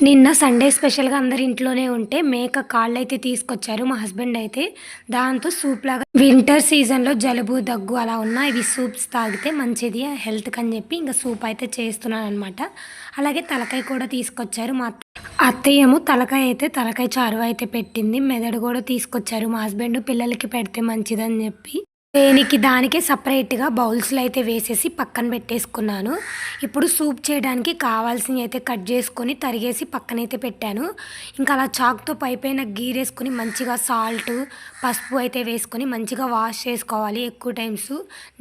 నిన్న సండే స్పెషల్గా అందరి ఇంట్లోనే ఉంటే మేక కాళ్ళు అయితే తీసుకొచ్చారు మా హస్బెండ్ అయితే. దాంతో సూప్ లాగా వింటర్ సీజన్లో జలుబు దగ్గు అలా ఉన్నా ఇవి సూప్స్ తాగితే మంచిది హెల్త్కి అని చెప్పి ఇంకా సూప్ అయితే చేస్తున్నాను అనమాట అలాగే తలకాయ కూడా తీసుకొచ్చారు మా అత్తయ్య ఏమో తలకాయ అయితే తలకాయ చారు అయితే పెట్టింది మెదడు కూడా తీసుకొచ్చారు మా హస్బెండ్. పిల్లలకి పెడితే మంచిదని చెప్పి దేనికి దానికే సపరేట్గా బౌల్స్లో అయితే వేసేసి పక్కన పెట్టేసుకున్నాను. ఇప్పుడు సూప్ చేయడానికి కావాల్సినవి అయితే కట్ చేసుకొని తరిగేసి పక్కనైతే పెట్టాను. ఇంకా అలా చాక్తో పైపైన గీరేసుకొని మంచిగా సాల్ట్ పసుపు అయితే వేసుకొని మంచిగా వాష్ చేసుకోవాలి ఎక్కువ టైమ్స్.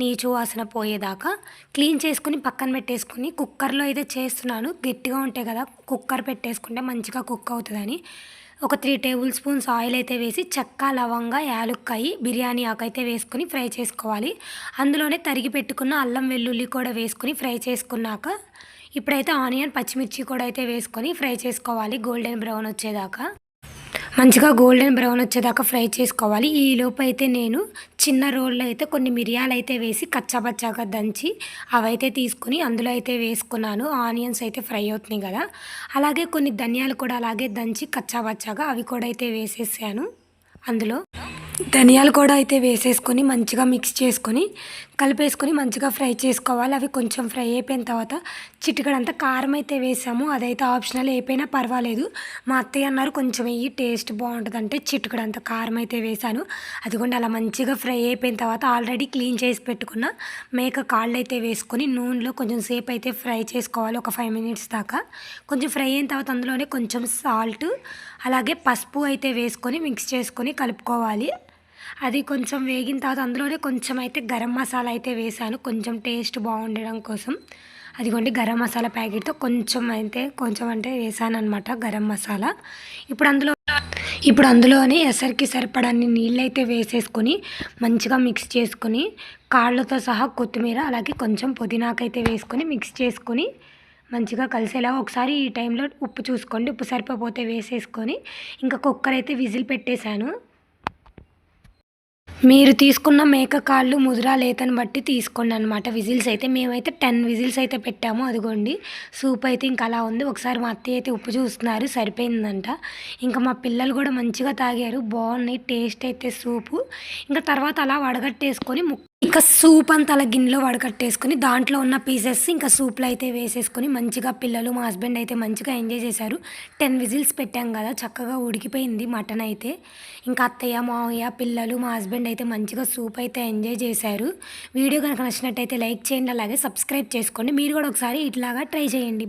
నీచు వాసన పోయేదాకా క్లీన్ చేసుకొని పక్కన పెట్టేసుకొని కుక్కర్లో అయితే చేస్తున్నాను. గట్టిగా ఉంటాయి కదా కుక్కర్ పెట్టేసుకుంటే మంచిగా కుక్ అవుతుందని. ఒక త్రీ టేబుల్ స్పూన్స్ ఆయిల్ అయితే వేసి చెక్క లవంగా యాలుక్కాయి బిర్యానీ ఆకైతే వేసుకుని వేసుకొని ఫ్రై చేసుకోవాలి. అందులోనే తరిగి పెట్టుకున్న అల్లం వెల్లుల్లి కూడా వేసుకొని ఫ్రై చేసుకున్నాక ఇప్పుడైతే ఆనియన్ పచ్చిమిర్చి కూడా అయితే వేసుకొని ఫ్రై చేసుకోవాలి. గోల్డెన్ బ్రౌన్ వచ్చేదాకా. మంచిగా గోల్డెన్ బ్రౌన్ వచ్చేదాకా ఫ్రై చేసుకోవాలి. ఈ లోపు అయితే నేను చిన్న రోల్లో అయితే కొన్ని మిరియాలు అయితే వేసి కచ్చాపచ్చాగా దంచి అవైతే తీసుకుని అందులో అయితే వేసుకున్నాను. ఆనియన్స్ అయితే ఫ్రై అవుతున్నాయి కదా. అలాగే కొన్ని ధనియాలు కూడా అలాగే దంచి కచ్చాపచ్చాగా అవి కూడా అయితే వేసేసాను అందులో. ధనియాలు కూడా అయితే వేసేసుకొని మంచిగా మిక్స్ చేసుకొని కలిపేసుకొని మంచిగా ఫ్రై చేసుకోవాలి. అవి కొంచెం ఫ్రై అయిపోయిన తర్వాత చిటికడంతా కారం అయితే వేసాము. అదైతే ఆప్షనల్ అయిపోయినా పర్వాలేదు. మా అత్తయ్య అన్నారు కొంచెం వెయ్యి టేస్ట్ బాగుంటుంది అంటే చిటికడంతా కారం అయితే వేసాను. అదిగోండి అలా మంచిగా ఫ్రై అయిపోయిన తర్వాత ఆల్రెడీ క్లీన్ చేసి పెట్టుకున్న మేక కాళ్ళు అయితే వేసుకొని నూనెలో కొంచెం సేపు అయితే ఫ్రై చేసుకోవాలి ఒక ఫైవ్ మినిట్స్ దాకా. కొంచెం ఫ్రై అయిన తర్వాత అందులోనే కొంచెం సాల్ట్ అలాగే పసుపు అయితే వేసుకొని మిక్స్ చేసుకొని కలుపుకోవాలి. అది కొంచెం వేగిన తర్వాత అందులోనే కొంచెం అయితే గరం మసాలా అయితే వేసాను కొంచెం టేస్ట్ బాగుండడం కోసం. అదిగోండి గరం మసాలా ప్యాకెట్తో కొంచెం అయితే కొంచెం అంటే వేసాను అనమాట గరం మసాలా. ఇప్పుడు అందులో ఇప్పుడు అందులోనే ఎసరికి సరిపడాన్ని నీళ్ళు అయితే వేసేసుకొని మంచిగా మిక్స్ చేసుకొని కాళ్ళతో సహా కొత్తిమీర అలాగే కొంచెం పుదీనాకైతే వేసుకొని మిక్స్ చేసుకొని మంచిగా కలిసేలా ఒకసారి ఈ టైంలో ఉప్పు చూసుకోండి. ఉప్పు సరిపోతే వేసేసుకొని ఇంకా కుక్కర్ అయితే విజిల్ పెట్టేశాను. మీరు తీసుకున్న మేక కాళ్ళు ముదురా లేతని బట్టి తీసుకోండి అనమాట విజిల్స్ అయితే మేమైతే టెన్ విజిల్స్ అయితే పెట్టాము అదిగోండి. సూప్ అయితే ఇంకా అలా ఉంది. ఒకసారి మా అత్తయ్య అయితే ఉప్పు చూస్తున్నారు సరిపోయిందంట. ఇంకా మా పిల్లలు కూడా మంచిగా తాగారు. బాగున్నాయి టేస్ట్ అయితే సూపు. ఇంకా తర్వాత అలా వడగట్టేసుకొని ఇంకా సూప్ అంతా అలా గిన్నెలో వడకట్టేసుకొని దాంట్లో ఉన్న పీసెస్ ఇంకా సూప్లో అయితే వేసేసుకొని మంచిగా పిల్లలు మా హస్బెండ్ అయితే మంచిగా ఎంజాయ్ చేశారు. టెన్ విజిల్స్ పెట్టాం కదా చక్కగా ఉడికిపోయింది మటన్ అయితే. ఇంకా అత్తయ్య మావయ్య పిల్లలు మా హస్బెండ్ అయితే మంచిగా సూప్ అయితే ఎంజాయ్ చేశారు. వీడియో కనుక నచ్చినట్టయితే లైక్ చేయండి అలాగే సబ్స్క్రైబ్ చేసుకోండి. మీరు కూడా ఒకసారి ఇట్లాగా ట్రై చేయండి.